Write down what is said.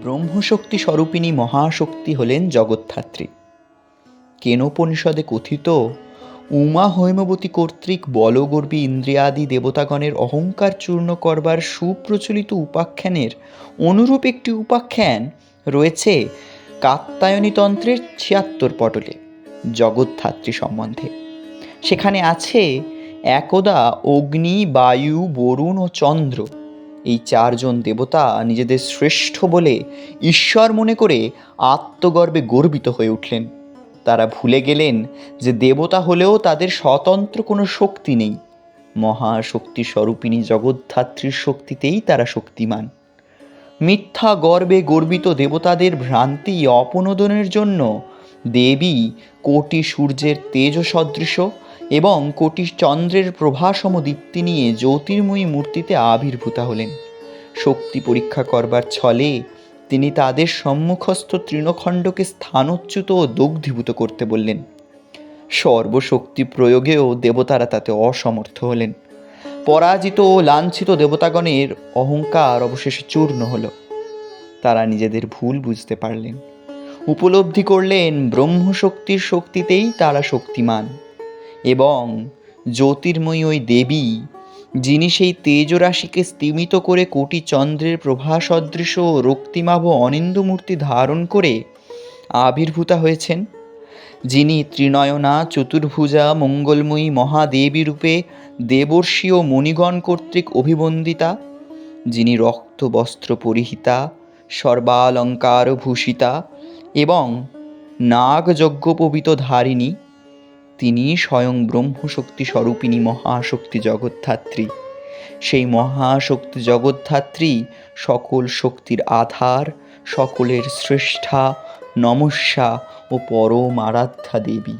ব্রহ্মশক্তি স্বরূপিণী মহাশক্তি হলেন জগদ্ধাত্রী কেনোপনিষদে কথিত, উমা হৈমবতী কর্তৃক বলগর্বী ইন্দ্রিয়াদি দেবতাগণের অহংকার চূর্ণ করবার সুপ্রচলিত উপাখ্যানের অনুরূপ একটি উপাখ্যান রয়েছে কাত্তায়নী তন্ত্রের ছিয়াত্তর পটলে জগদ্ধাত্রী সম্বন্ধে। সেখানে আছে, একদা অগ্নি, বায়ু, বরুণ ও চন্দ্র। এই চারজন দেবতা নিজেদের শ্রেষ্ঠ বলে ঈশ্বর মনে করে আত্মগর্বে গর্বিত হয়ে উঠলেন। তারা ভুলে গেলেন যে দেবতা হলেও তাদের স্বতন্ত্র কোনো শক্তি নেই। মহাশক্তি স্বরূপিণী জগদ্ধাত্রীর শক্তিতেই তারা শক্তিমান। মিথ্যা গর্বে গর্বিত দেবতাদের ভ্রান্তি অপনোদনের জন্য দেবী কোটি সূর্যের তেজ সদৃশ এবং কোটি চন্দ্রের প্রভাসম দীপ্তি নিয়ে জ্যোতির্ময়ী মূর্তিতে আবির্ভূতা হলেন। শক্তি পরীক্ষা করবার ছলে তিনি তাদের সম্মুখস্থ তৃণখণ্ডকে স্থানচ্যুত ও দগ্ধীভূত করতে বললেন। সর্বশক্তি প্রয়োগেও দেবতারা তাতে অসমর্থ হলেন। পরাজিত ও লাঞ্ছিত দেবতাগণের অহংকার অবশেষে চূর্ণ হল। তারা নিজেদের ভুল বুঝতে পারলেন। উপলব্ধি করলেন ব্রহ্মশক্তির শক্তিতেই তারা শক্তিমান। এবং জ্যোতির্ময়ী ওই দেবী, যিনি সেই তেজরাশিকে স্তিমিত করে কোটি চন্দ্রের প্রভা সদৃশ ও রক্তিমাভ অনিন্দ মূর্তি ধারণ করে আবির্ভূতা হয়েছেন, যিনি ত্রিনয়না, চতুর্ভুজা, মঙ্গলময়ী মহাদেবী রূপে দেবর্ষী ও মণিগণ কর্তৃক অভিবন্দিতা, যিনি রক্ত, বস্ত্র পরিহিতা, সর্বালঙ্কার ভূষিতা এবং নাগযজ্ঞোপবিত ধারিণী। তিনি স্বয়ং ব্রহ্মশক্তি স্বরূপিণী মহাশক্তি জগদ্ধাত্রী সেই মহাশক্তি জগদ্ধাত্রী সকল শক্তির আধার, সকলের শ্রেষ্ঠা নমস্যা ও পরম আরাধ্যা দেবী।